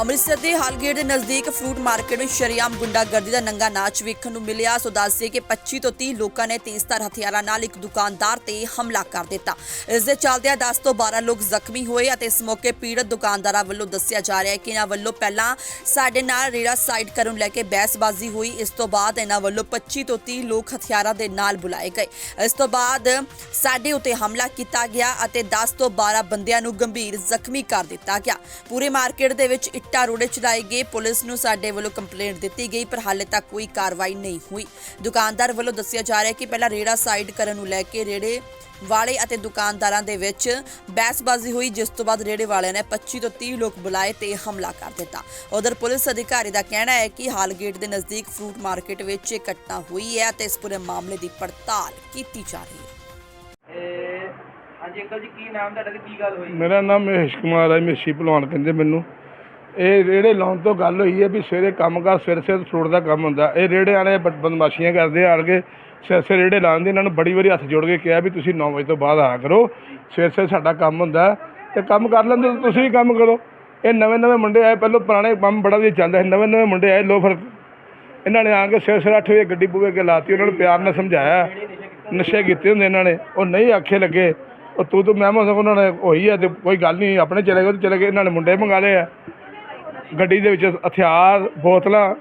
ਅੰਮ੍ਰਿਤਸਰ ਦੇ ਹਾਲਗੇਟ ਦੇ ਨਜ਼ਦੀਕ ਫਰੂਟ ਮਾਰਕੀਟ ਵਿੱਚ ਸ਼ਰੀਆਮ ਗੁੰਡਾਗਰਦੀ ਦਾ ਨੰਗਾ ਨਾਚ ਵੇਖਣ ਨੂੰ ਮਿਲਿਆ। ਸੋ ਦੱਸਦੇ ਕਿ 25 ਤੋਂ 30 ਲੋਕਾਂ ਨੇ ਤੇਜ਼ਧਾਰ ਹਥਿਆਰਾਂ ਨਾਲ ਇੱਕ ਦੁਕਾਨਦਾਰ ਤੇ ਹਮਲਾ ਕਰ ਦਿੱਤਾ। ਇਸ ਦੇ ਚੱਲਦਿਆਂ 10 ਤੋਂ 12 ਲੋਕ ਜ਼ਖਮੀ ਹੋਏ ਅਤੇ ਇਸ ਮੌਕੇ ਪੀੜਤ ਦੁਕਾਨਦਾਰਾਂ ਵੱਲੋਂ ਦੱਸਿਆ ਜਾ ਰਿਹਾ ਹੈ ਕਿ ਇਹਨਾਂ ਵੱਲੋਂ ਪਹਿਲਾਂ ਸਾਡੇ ਨਾਲ ਰੇੜਾ ਸਾਈਡ ਕਰਨ ਲੈ ਕੇ ਬਹਿਸਬਾਜ਼ੀ ਹੋਈ। ਇਸ ਤੋਂ ਬਾਅਦ ਇਹਨਾਂ ਵੱਲੋਂ 25 ਤੋਂ 30 ਲੋਕ ਹਥਿਆਰਾਂ ਦੇ ਨਾਲ ਬੁਲਾਏ ਗਏ। ਇਸ ਤੋਂ ਬਾਅਦ ਸਾਡੇ ਉੱਤੇ ਹਮਲਾ ਕੀਤਾ ਗਿਆ ਅਤੇ 10 ਤੋਂ 12 ਬੰਦਿਆਂ ਨੂੰ ਗੰਭੀਰ ਜ਼ਖਮੀ ਕਰ ਦਿੱਤਾ ਗਿਆ। ਪੂਰੇ ਮਾਰਕੀਟ ਦੇ ਵਿੱਚ ਇੱਟਾਂ ਰੋੜੇ ਚਲਾਏ ਗਏ। ਪੁਲਿਸ ਨੂੰ ਸਾਡੇ ਵੱਲੋਂ ਕੰਪਲੇਂਟ ਦਿੱਤੀ ਗਈ ਪਰ ਹਾਲੇ ਤੱਕ ਕੋਈ ਕਾਰਵਾਈ ਨਹੀਂ ਹੋਈ। ਦੁਕਾਨਦਾਰ ਵੱਲੋਂ ਦੱਸਿਆ ਜਾ ਰਿਹਾ ਹੈ ਕਿ ਪਹਿਲਾਂ ਰੇੜਾ ਸਾਈਡ ਕਰਨ ਨੂੰ ਲੈ ਕੇ ਰੇੜੇ ਵਾਲੇ ਅਤੇ ਦੁਕਾਨਦਾਰਾਂ ਦੇ ਵਿੱਚ ਬਹਿਸਬਾਜ਼ੀ ਹੋਈ ਜਿਸ ਤੋਂ ਬਾਅਦ ਰੇੜੇ ਵਾਲਿਆਂ ਨੇ 25 ਤੋਂ 30 ਲੋਕ ਬੁਲਾਏ ਤੇ ਹਮਲਾ ਕਰ ਦਿੱਤਾ। ਉਧਰ ਪੁਲਿਸ ਅਧਿਕਾਰੀ ਦਾ ਕਹਿਣਾ ਹੈ ਕਿ ਹਾਲਗੇਟ ਦੇ ਨਜ਼ਦੀਕ ਫਰੂਟ ਮਾਰਕੀਟ ਵਿੱਚ ਇਹ ਘਟਨਾ ਹੋਈ ਹੈ ਤੇ ਇਸ ਪੂਰੇ ਮਾਮਲੇ ਦੀ ਪੜਤਾਲ ਕੀਤੀ ਜਾ ਰਹੀ ਹੈ। ਹਾਂਜੀ ਅੰਕਲ ਜੀ ਕੀ ਨਾਮ ਤੁਹਾਡਾ ਤੇ ਕੀ ਗੱਲ ਹੋਈ? ਮੇਰਾ ਨਾਮ ਮਹੇਸ਼ ਕੁਮਾਰ ਹੈ ਮੇਸ਼ੀ ਭਲਵਾਨ ਕਹਿੰਦੇ ਮੈਨੂੰ। ਇਹ ਰੇੜੇ ਲਾਉਣ ਤੋਂ ਗੱਲ ਹੋਈ ਹੈ ਵੀ ਸਵੇਰੇ ਕੰਮ ਕਰ ਸਿਰ ਸਿਰ ਫਰੂਟ ਦਾ ਕੰਮ ਹੁੰਦਾ। ਇਹ ਰੇੜੇ ਵਾਲੇ ਬ- ਬਦਮਾਸ਼ੀਆਂ ਕਰਦੇ ਆਣ ਕੇ ਸਿਰ ਸਿਰ ਰੇੜੇ ਲਾਉਂਦੇ ਇਹਨਾਂ ਨੂੰ ਬੜੀ ਵਾਰੀ ਹੱਥ ਜੋੜ ਕੇ ਕਿਹਾ ਵੀ ਤੁਸੀਂ 9 ਵਜੇ ਤੋਂ ਬਾਅਦ ਆਇਆ ਕਰੋ। ਸਿਰ ਸਿਰ ਸਾਡਾ ਕੰਮ ਹੁੰਦਾ ਤੇ ਕੰਮ ਕਰ ਲੈਂਦੇ ਤਾਂ ਤੁਸੀਂ ਵੀ ਕੰਮ ਕਰੋ। ਇਹ ਨਵੇਂ ਨਵੇਂ ਮੁੰਡੇ ਆਏ, ਪਹਿਲਾਂ ਪੁਰਾਣੇ ਕੰਮ ਬੜਾ ਵਧੀਆ ਚੱਲਦਾ ਸੀ, ਨਵੇਂ ਨਵੇਂ ਮੁੰਡੇ ਆਏ ਲੋ ਫਿਰ ਇਹਨਾਂ ਨੇ ਆ ਕੇ ਸਿਰ ਸਿਰ ਅੱਠ ਵਜੇ ਗੱਡੀ ਪੂਵੇ ਕੇ ਲਾਤੀ, ਉਹਨਾਂ ਨੂੰ ਪਿਆਰ ਨਾਲ ਸਮਝਾਇਆ। ਨਸ਼ੇ ਕੀਤੇ ਹੁੰਦੇ ਇਹਨਾਂ ਨੇ, ਉਹ ਨਹੀਂ ਆਖੇ ਲੱਗੇ। ਉਹ ਤੂੰ ਤੂੰ ਮੈਂ ਮੈਂ ਉਹਨਾਂ ਨੇ ਹੋਈ ਹੈ ਤੇ ਕੋਈ ਗੱਲ ਨਹੀਂ, ਆਪਣੇ ਚਲੇ ਗਏ ਤੇ ਚਲੇ ਗਏ, ਇਹਨਾਂ ਨੇ ਮੁੰਡੇ ਮੰਗਾ ਲਏ ਆ। ਗੱਡੀ ਦੇ ਵਿੱਚ ਹਥਿਆਰ ਬੋਤਲਾਂ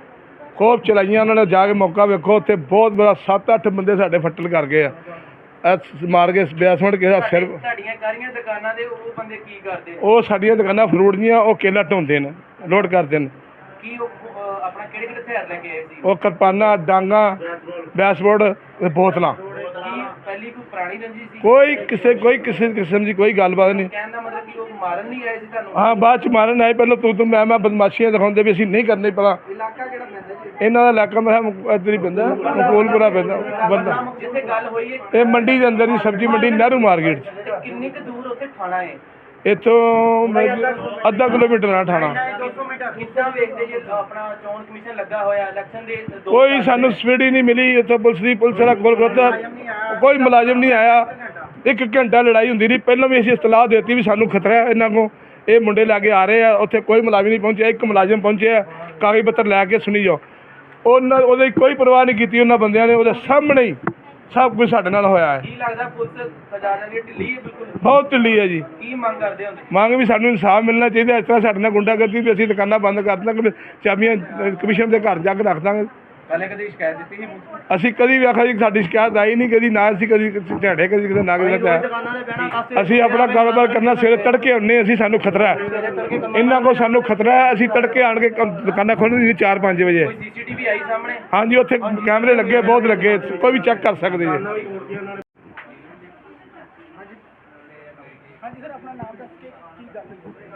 ਖੂਬ ਚਲਾਈਆਂ ਉਹਨਾਂ ਨੇ ਜਾ ਕੇ ਮੌਕਾ ਵੇਖੋ ਉੱਥੇ ਬਹੁਤ ਬੜਾ 7-8 ਬੰਦੇ ਸਾਡੇ ਫੱਟਲ ਕਰ ਗਏ ਆ। ਮਾਰ ਕੇ ਬੈਸਮੈਂਟ ਕਿਸੇ ਦਾ ਸਿਰ ਤੁਹਾਡੀਆਂ ਕਾਰੀਆਂ ਦੁਕਾਨਾਂ ਦੇ ਉਹ ਬੰਦੇ ਕੀ ਕਰਦੇ? ਉਹ ਸਾਡੀਆਂ ਦੁਕਾਨਾਂ ਫਰੂਟ ਦੀਆਂ ਉਹ ਕੇਲਾ ਢੋਂਦੇ ਨੇ ਲੋਡ ਕਰਦੇ ਨੇ। ਕੀ ਉਹ ਅਹ, ਆਪਣਾ ਕਿਹੜੇ ਕਿਹੜੇ ਹਥਿਆਰ ਲੈ ਕੇ ਆਏ ਸੀ? ਉਹ ਕਿਰਪਾਨਾਂ ਡਾਂਗਾ ਬੈਸਬੋਰਡ ਤੇ ਬੋਤਲਾਂ। ਕੀ ਪਹਿਲੀ ਕੋਈ ਪੁਰਾਣੀ ਰੰਜੀ ਸੀ? ਕੋਈ ਕਿਸੇ ਕੋਈ ਕਿਸੇ ਕਿਸਮ ਦੀ ਕੋਈ ਗੱਲਬਾਤ ਨਹੀਂ। ਕਹਿਣ ਦਾ ਮਤਲਬ ਕਿ ਉਹ ਮਾਰਨ ਨਹੀਂ ਆਏ ਸੀ ਤੁਹਾਨੂੰ? ਹਾਂ ਬਾਅਦ ਚ ਮਾਰਨ ਆਏ। ਪਹਿਲਾਂ ਤੂੰ ਤੂੰ ਮੈਂ ਮੈਂ ਬਦਮਾਸ਼ੀਆਂ ਦਿਖਾਉਂਦੇ ਵੀ ਅਸੀਂ ਨਹੀਂ ਕਰਨੀ ਪਤਾ ਇਲਾਕਾ ਕਿਹੜਾ ਪੈਂਦਾ ਜੀ? ਇਹਨਾਂ ਦਾ ਇਲਾਕਾ ਮੇਰਾ ਇੱਧਰ ਹੀ ਪੈਂਦਾ ਮਕਬੂਲਪੁਰਾ ਪੈਂਦਾ ਬੰਦਾ। ਜਿੱਥੇ ਗੱਲ ਹੋਈ ਹੈ ਇਹ ਮੰਡੀ ਦੇ ਅੰਦਰ ਹੀ ਸਬਜ਼ੀ ਮੰਡੀ ਨਹਿਰੂ ਮਾਰਕੀਟ 'ਚ। ਤੇ ਕਿੰਨੀ ਕੁ ਦੂਰ ਉੱਥੇ ਥਾਣਾ ਹੈ? ਇੱਥੋਂ ਅੱਧਾ ਕਿਲੋਮੀਟਰ ਆ ਠਾਣਾ 200 ਮੀਟਰ ਕਿੱਦਾਂ ਵੇਖਦੇ ਜੀ? ਆਪਣਾ ਚੋਣ ਕਮਿਸ਼ਨ ਲੱਗਾ ਹੋਇਆ ਇਲੈਕਸ਼ਨ ਦੇ ਦੋ ਕੋਈ ਸਾਨੂੰ ਸਪੀਡ ਹੀ ਨਹੀਂ ਮਿਲੀ ਇੱਥੋਂ ਪੁਲਿਸ ਦੀ ਪੁਲਿਸ ਦਾ ਕੋਲ ਕੋਈ ਮੁਲਾਜ਼ਮ ਨਹੀਂ ਆਇਆ। ਇੱਕ ਘੰਟਾ ਲੜਾਈ ਹੁੰਦੀ ਰਹੀ। ਪਹਿਲਾਂ ਵੀ ਅਸੀਂ ਇਤਲਾਹ ਦਿੱਤੀ ਵੀ ਸਾਨੂੰ ਖਤਰਾ ਹੈ ਇਹਨਾਂ ਕੋ ਇਹ ਮੁੰਡੇ ਲਾਗੇ ਆ ਰਹੇ ਆ ਉੱਥੇ ਕੋਈ ਮੁਲਾਜ਼ਮ ਨਹੀਂ ਪਹੁੰਚਿਆ ਇੱਕ ਮੁਲਾਜ਼ਮ ਪਹੁੰਚਿਆ ਕਾਗਜ਼ ਪੱਤਰ ਲੈ ਕੇ ਸੁਣੀ ਜਾਓ। ਉਹਨਾਂ ਉਹਦੀ ਕੋਈ ਪਰਵਾਹ ਨਹੀਂ ਕੀਤੀ ਉਹਨਾਂ ਬੰਦਿਆਂ ਨੇ ਉਹਦੇ ਸਾਹਮਣੇ ਹੀ ਸਭ ਕੁਝ ਸਾਡੇ ਨਾਲ ਹੋਇਆ ਹੈ। ਕੀ ਲੱਗਦਾ ਪੁਲਿਸ ਖਜ਼ਾਨਾ ਦੀ ਢਿੱਲੀ ਹੈ ਬਿਲਕੁਲ? ਬਹੁਤ ਢਿੱਲੀ ਹੈ ਜੀ। ਕੀ ਮੰਗ ਕਰਦੇ ਹੁੰਦੇ ਮੰਗ ਵੀ ਸਾਨੂੰ ਇਨਸਾਫ ਮਿਲਣਾ ਚਾਹੀਦਾ ਇਸ ਤਰ੍ਹਾਂ ਸਾਡੇ ਨਾਲ ਗੁੰਡਾਗਰਦੀ ਵੀ ਅਸੀਂ ਦੁਕਾਨਾਂ ਬੰਦ ਕਰ ਦਾਂਗੇ ਚਾਬੀਆਂ ਕਮਿਸ਼ਨ ਦੇ ਘਰ ਜਾ ਕੇ ਰੱਖ ਦਾਂਗੇ। ਪਹਿਲੇ ਕਦੇ ਸ਼ਿਕਾਇਤ ਦਿੱਤੀ ਸੀ ਪੁਲਿਸ ਨੂੰ? ਅਸੀਂ ਕਦੀ ਵੀ ਆਖਿਆ ਜੀ ਸਾਡੀ ਸ਼ਿਕਾਇਤ ਆਈ ਨਹੀਂ ਕਦੀ ਨਾ ਅਸੀਂ ਕਦੀ ਝਾੜੇ ਕਦੀ ਕਿਤੇ ਨਾ ਕਿਸੇ ਦਾ ਅਸੀਂ ਆਪਣਾ ਕਾਰੋਬਾਰ ਕਰਨਾ ਸਵੇਰੇ ਤੜਕੇ ਹੁੰਨੇ ਅਸੀਂ ਸਾਨੂੰ ਖਤਰਾ ਹੈ। ਇਹਨਾਂ ਕੋ ਸਾਨੂੰ ਖਤਰਾ ਹੈ ਅਸੀਂ ਤੜਕੇ ਆਣ ਕੇ ਕੰਮ- ਦੁਕਾਨਾਂ ਖੋਲ੍ਹਣੀ 4-5 ਵਜੇ। ਕੋਈ ਸੀਸੀਟੀਵੀ ਆਈ ਸਾਹਮਣੇ? ਹਾਂਜੀ ਉੱਥੇ ਕੈਮਰੇ ਲੱਗੇ ਬਹੁਤ ਲੱਗੇ ਕੋਈ ਵੀ ਚੈੱਕ ਕਰ ਸਕਦੇ ਜੀ।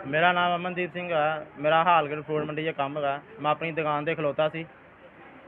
ਮੇਰਾ ਨਾਮ ਅਮਨਦੀਪ ਸਿੰਘ ਹੈ ਮੇਰਾ ਹਾਲਗੜ ਫਰੂਟ ਮੰਡੀ 'ਚ ਕੰਮ ਹੈਗਾ। ਮੈਂ ਆਪਣੀ ਦੁਕਾਨ ਤੇ ਖਲੋਤਾ ਸੀ।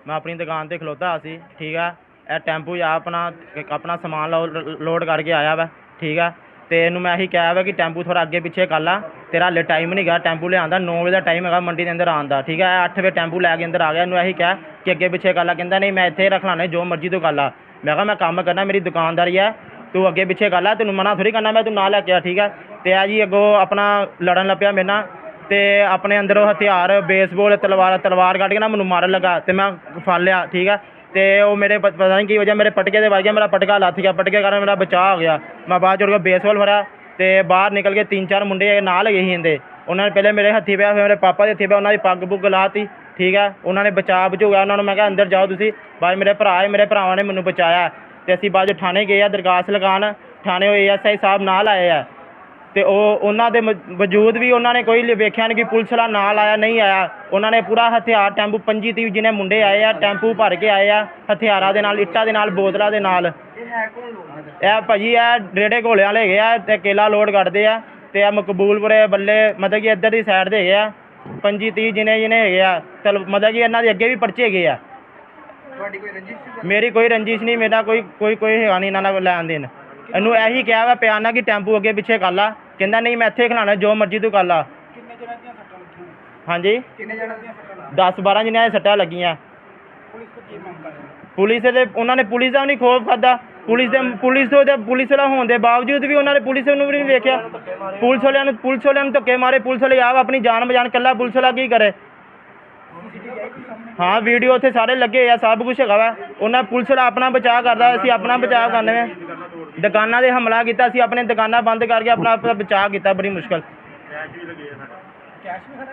ਮੈਂ ਆਪਣੀ ਦੁਕਾਨ ਤੇ ਖਲੋਤਾ ਸੀ, ਠੀਕ ਆ? ਇਹ ਟੈਂਪੂ ਜਾ ਆਪਣਾ ਆਪਣਾ ਸਮਾਨ ਲੋ- ਲੋਡ ਕਰਕੇ ਆਇਆ ਵਾ, ਠੀਕ ਆ? ਤੇ ਇਹਨੂੰ ਮੈਂ ਇਹੀ ਕਿਹਾ ਵਾ ਕਿ ਟੈਂਪੂ ਥੋੜਾ ਅੱਗੇ ਪਿੱਛੇ ਕਰ ਲਾ, ਤੇਰਾ ਹਲੇ ਟਾਈਮ ਨਹੀਂ ਗਾ, ਟੈਂਪੂ ਲਿਆਂਦਾ 9 ਵਜੇ ਦਾ ਟਾਈਮ ਹੈਗਾ ਮੰਡੀ ਦੇ ਅੰਦਰ ਆਉਣ ਦਾ, ਠੀਕ ਹੈ ਇਹ 8 ਵਜੇ ਟੈਂਪੂ ਲੈ ਕੇ ਅੰਦਰ ਆ ਗਿਆ, ਇਹਨੂੰ ਇਹੀ ਕਿਹਾ ਕਿ ਅੱਗੇ ਪਿੱਛੇ ਕਰ ਲਾ, ਕਹਿੰਦਾ ਨਹੀਂ ਮੈਂ ਇੱਥੇ ਰੱਖ ਲਾਣੇ, ਜੋ ਮਰਜ਼ੀ ਤੂੰ ਕਰ ਲਾ। ਮੈਂ ਕਿਹਾ ਮੈਂ ਕੰਮ ਕਰਨਾ, ਮੇਰੀ ਦੁਕਾਨਦਾਰੀ ਹੈ ਤੂੰ ਅੱਗੇ ਪਿੱਛੇ ਕਰ ਲੈ, ਤੈਨੂੰ ਮਨਾ ਥੋੜੀ ਕਰਨਾ, ਮੈਂ ਤੂੰ ਨਾ ਲੈ ਕੇ ਆ, ਠੀਕ ਆ? ਤੇ ਆ ਜੀ ਅੱਗੋਂ ਆਪਣਾ ਲੜਨ ਲੱਪਿਆ ਮੇਰੇ ਨਾਲ ਤੇ ਆਪਣੇ ਅੰਦਰੋਂ ਹਥਿਆਰ ਬੇਸਬਾਲ ਤਲਵਾਰ ਤਲਵਾਰ ਕੱਢ ਕੇ ਨਾ ਮੈਨੂੰ ਮਾਰਨ ਲੱਗਾ ਤੇ ਮੈਂ ਫੜ ਲਿਆ, ਠੀਕ ਆ? ਤੇ ਉਹ ਮੇਰੇ ਪ- ਪਤਾ ਨਹੀਂ ਕੀ ਵਜ੍ਹਾ ਮੇਰੇ ਪਟਕੇ ਦੇ ਵੱਜ ਗਿਆ, ਮੇਰਾ ਪਟਕਾ ਲੱਥ ਗਿਆ, ਪਟਕੇ ਕਾਰਨ ਮੇਰਾ ਬਚਾਅ ਹੋ ਗਿਆ। ਮੈਂ ਬਾਅਦ ਚੋਂ ਬੇਸਬਾਲ ਫੜਿਆ ਤੇ ਬਾਹਰ ਨਿਕਲ ਕੇ ਤਿੰਨ ਚਾਰ ਮੁੰਡੇ ਨਾਲ ਗਏ ਸੀ ਇਹਦੇ। ਉਹਨਾਂ ਨੇ ਪਹਿਲੇ ਮੇਰੇ ਹੱਥੀ ਪਿਆ, ਫਿਰ ਮੇਰੇ ਪਾਪਾ ਦੇ ਹੱਥੀ ਪਿਆ, ਉਹਨਾਂ ਦੀ ਪੱਗ ਪੁੱਗ ਲਾਤੀ, ਠੀਕ ਆ? ਉਹਨਾਂ ਨੇ ਬਚਾਅ ਬਚੂਗਾ, ਉਹਨਾਂ ਨੂੰ ਮੈਂ ਕਿਹਾ ਅੰਦਰ ਜਾਓ ਤੁਸੀਂ। ਬਾਅਦ 'ਚ ਮੇਰੇ ਭਰਾ ਹੈ ਮੇਰੇ ਭਰਾਵਾਂ ਨੇ ਮੈਨੂੰ ਬਚਾਇਆ। ਤੇ ਅਸੀਂ ਬਾਅਦ 'ਚ ਥਾਣੇ ਗਏ ਆ ਦਰਖਾਸਤ ਲਗਾਉਣ। ਥਾਣੇ ਉਹ ਏਐਸਆਈ ਸਾਹਿਬ ਨਾਲ ਆਏ ਆ। ਤੇ ਉਹ ਉਹਨਾਂ ਦੇ ਵਜੂਦ ਵੀ ਉਹਨਾਂ ਨੇ ਕੋਈ ਵੇਖਿਆ ਨਹੀਂ ਕਿ ਪੁਲਿਸ ਵਾਲਾ ਨਾਲ ਆਇਆ ਨਹੀਂ ਆਇਆ। ਉਹਨਾਂ ਨੇ ਪੂਰਾ ਹਥਿਆਰ ਟੈਂਪੂ 25 30 ਜਿਹਨੇ ਮੁੰਡੇ ਆਏ ਆ ਟੈਂਪੂ ਭਰ ਕੇ ਆਏ ਆ ਹਥਿਆਰਾਂ ਦੇ ਨਾਲ ਇੱਟਾਂ ਦੇ ਨਾਲ ਬੋਤਲਾਂ ਦੇ ਨਾਲ। ਇਹ ਭਾਜੀ ਇਹ ਰੇੜੇ ਘੋਲਿਆਂ ਵਾਲੇ ਹੈਗੇ ਆ ਤੇ ਕੇਲਾ ਲੋਡ ਕੱਢਦੇ ਆ ਤੇ ਇਹ ਮਕਬੂਲਪੁਰੇ ਬੱਲੇ ਮਤਲਬ ਕਿ ਇੱਧਰ ਦੀ ਸਾਈਡ ਦੇ ਹੈਗੇ ਆ 25 30 ਜਿਹਨੇ ਜਿਹਨੇ ਹੈਗੇ ਆ ਚਲ ਮਤਲਬ ਕਿ ਇਹਨਾਂ ਦੇ ਅੱਗੇ ਵੀ ਪਰਚੇ ਹੈਗੇ ਆ। ਤੁਹਾਡੀ ਕੋਈ ਰੰਜਿਸ਼? ਮੇਰੀ ਕੋਈ ਰੰਜਿਸ਼ ਨਹੀਂ ਮੇਰਾ ਕੋਈ ਕੋਈ ਕੋਈ ਹੈਗਾ ਨਹੀਂ ਇਹਨਾਂ ਨਾਲ ਲੈਣ ਦੇਣ। ਇਹਨੂੰ ਇਹੀ ਕਿਹਾ ਵਾ ਪਿਆਰ ਨਾਲ ਕਿ ਟੈਂਪੂ ਅੱਗੇ ਪਿੱਛੇ ਕਰ ਲਾ। ਕਹਿੰਦਾ ਨਹੀਂ ਮੈਂ ਇੱਥੇ ਖਲਾਣਾ ਜੋ ਮਰਜ਼ੀ ਤੂੰ ਕਰ ਲਾ। ਕਿੰਨੇ ਜਣਾਂ ਦੀਆਂ ਸੱਟਾਂ ਲੱਗੀਆਂ? ਹਾਂਜੀ? ਕਿੰਨੇ ਜਣਾਂ ਦੀਆਂ ਸੱਟਾਂ 10 12 ਜਿਹਨਾਂ ਦੇ ਸੱਟਾਂ ਲੱਗੀਆਂ। ਪੁਲਿਸ ਤੋਂ ਕੀ ਮੰਗ ਕਰ ਰਹੀ ਪੁਲਿਸ ਦੇ ਉਹਨਾਂ ਨੇ ਪੁਲਿਸ ਦਾ ਨਹੀਂ ਖੋਫ ਖਾਦਾ ਪੁਲਿਸ ਦੇ ਪੁਲਿਸ ਤੋਂ ਤੇ ਪੁਲਿਸ ਵਾਲਾ ਹੋਣ ਦੇ ਬਾਵਜੂਦ ਵੀ ਉਹਨਾਂ ਨੇ ਪੁਲਿਸ ਨੂੰ ਵੀ ਨਹੀਂ ਵੇਖਿਆ। ਪੁਲਿਸ ਵਾਲਿਆਂ ਨੂੰ ਪੁਲਿਸ ਵਾਲਿਆਂ ਨੂੰ ਧੱਕੇ ਮਾਰੇ। ਪੁਲਿਸ ਵਾਲੇ ਆਪ ਆਪਣੀ ਜਾਨ ਬਚਾਉਣ ਕੱਲਾ ਪੁਲਿਸ ਵਾਲਾ ਕੀ ਕਰੇ? ਹਾਂ ਵੀਡੀਓ ਉੱਥੇ ਸਾਰੇ ਲੱਗੇ ਆ ਸਭ ਕੁਝ ਹੈਗਾ ਵਾ। ਉਹਨਾਂ ਪੁਲਿਸ ਵਾਲਾ ਆਪਣਾ ਬਚਾਅ ਕਰਦਾ ਅਸੀਂ ਆਪਣਾ ਬਚਾਅ ਕਰਨੇ ਵੇ ਦੁਕਾਨਾਂ ਦੇ ਹਮਲਾ ਕੀਤਾ ਸੀ ਆਪਣੇ ਦੁਕਾਨਾਂ ਬੰਦ ਕਰਕੇ ਆਪਣਾ ਆਪਣਾ ਬਚਾਅ ਕੀਤਾ ਬੜੀ ਮੁਸ਼ਕਲ।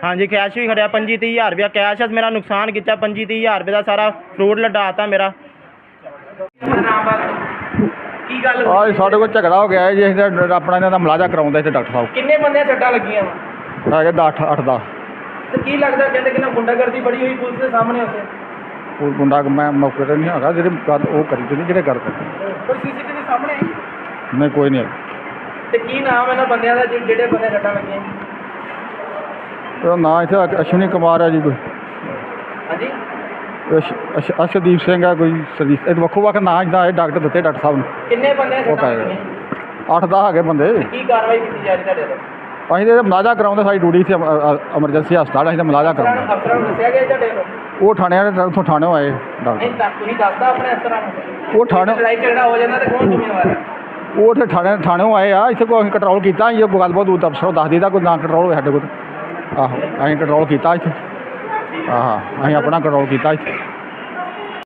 ਹਾਂਜੀ ਕੈਸ਼ ਵੀ ਖੜਿਆ 25 ਤੀਹ ਹਜ਼ਾਰ ਰੁਪਇਆ ਕੈਸ਼ ਮੇਰਾ ਨੁਕਸਾਨ ਕੀਤਾ 25 ਤੀਹ ਹਜ਼ਾਰ ਰੁਪਏ ਦਾ ਸਾਰਾ ਫਰੂਟ ਲਡਾਤਾ ਮੇਰਾ। ਕੀ ਗੱਲ ਹੋਈ? ਆ ਜੀ ਸਾਡੇ ਕੋਲ ਝਗੜਾ ਹੋ ਗਿਆ ਹੈ ਜੀ ਅਸੀਂ ਤਾਂ ਆਪਣਾ ਇਹਨਾਂ ਦਾ ਮੁਲਾਜ਼ਾ ਕਰਾਉਂਦਾ ਇੱਥੇ ਡਾਕਟਰ ਸਾਹਿਬ। ਕਿੰਨੇ ਬੰਦਿਆਂ ਸੱਟਾਂ ਲੱਗੀਆਂ ਵਾ? ਹੈਗੇ 10 8 10 ਤੇ ਕੀ ਲੱਗਦਾ ਕਹਿੰਦੇ ਕਿ ਨਾ ਗੁੰਡਾਗਰਦੀ ਬੜੀ ਹੋਈ ਪੁਲਿਸ ਦੇ ਸਾਹਮਣੇ ਉੱਥੇ? ਉਹ ਮੁੰਡਾ ਮੈਂ ਮੌਕੇ ਤੇ ਨਹੀਂ ਹੈਗਾ ਜਿਹੜੇ ਗੱਲ ਉਹ ਕਰੀ ਤੇ ਨਹੀਂ ਜਿਹੜੇ ਗੱਲ ਕਰਦੇ ਕੋਈ ਸੀਸੀਟੀਵੀ ਸਾਹਮਣੇ? ਆਈ? ਨਹੀਂ ਕੋਈ ਨਹੀਂ। ਤੇ ਕੀ ਨਾਮ ਇਹਨਾਂ ਬੰਦਿਆਂ ਦਾ ਜਿ- ਜਿਹੜੇ ਬੰਦੇ ਸੱਟਾਂ ਲੱਗੀਆਂ? ਉਹਦਾ ਨਾਂ ਇੱਥੇ ਅਸ਼ਵਨੀ ਕੁਮਾਰ ਹੈ ਜੀ ਕੋਈ। ਹਾਂਜੀ? ਅਸ਼- ਅਸ਼- ਅਸ਼ਦੀਪ ਸਿੰਘ ਹੈ ਕੋਈ ਸਰਦੀਪ ਇਹ ਵੱਖੋ ਵੱਖ ਨਾਂ ਜਿੱਦਾਂ ਇਹ ਡਾਕਟਰ ਦਿੱਤੇ ਡਾਕਟਰ ਸਾਹਿਬ ਨੇ। ਕਿੰਨੇ ਬੰਦਿਆਂ ਉਹ ਸੱਟਾਂ ਕਹਿ ਰਹੇ ਲੱਗੀਆਂ? 8 10 ਹੈਗੇ ਬੰਦੇ। ਕੀ ਕਾਰਵਾਈ ਕੀਤੀ ਜਾ ਰਹੀ ਤੁਹਾਡੇ ਵੱਲੋਂ ਅਸੀਂ ਤੇ ਮੁਲਾਜ਼ਾ ਕਰਾਉਂਦੇ ਸਾਡੀ ਡਿਊਟੀ ਸੀ ਐਮਰਜੈਂਸੀ ਹਸਪਤਾਲ ਅਸੀਂ ਤਾਂ ਮੁਲਾਜ਼ਾ ਕਰਾਉਂਦੇ। ਅਫਸਰਾਂ ਨੂੰ ਦੱਸਿਆ ਗਿਆ ਤੁਹਾਡੇ ਵੱਲੋਂ ਉਹ ਥਾਣੇ ਵਾਲੇ ਉੱਥੋਂ ਥਾਣੇੋਂ ਆਏ ਡਾਕਟਰ। ਨਹੀਂ ਤਾਂ ਤੁਸੀਂ ਦੱਸਦਾ ਆਪਣੇ ਅਫਸਰਾਂ ਨੂੰ? ਉਹ ਥਾਣੇ ਲੜਾਈ ਝਗੜਾ ਹੋ ਜਾਂਦਾ ਤੇ ਕੌਣ ਜ਼ਿੰਮੇਵਾਰ ਹੈ? ਉਹ ਉੱਥੇ ਥਾਣੇ ਥਾਣੇੋਂ ਆਏ ਆ ਇੱਥੇ ਕੋਈ ਅਸੀਂ ਕੰਟਰੋਲ ਕੀਤਾ ਇਹ ਗੱਲਬਾਤ ਉਹ ਅਫਸਰੋਂ ਦੱਸ ਦਿੱਤਾ ਕੋਈ ਨਾ ਕੰਟਰੋਲ ਹੋਵੇ ਸਾਡੇ ਕੋਲ। ਆਹੋ ਅਸੀਂ ਕੰਟਰੋਲ ਕੀਤਾ ਇੱਥੇ। ਆਹਾਂ ਅਸੀਂ ਆਪਣਾ ਕੰਟਰੋਲ ਕੀਤਾ ਇੱਥੇ।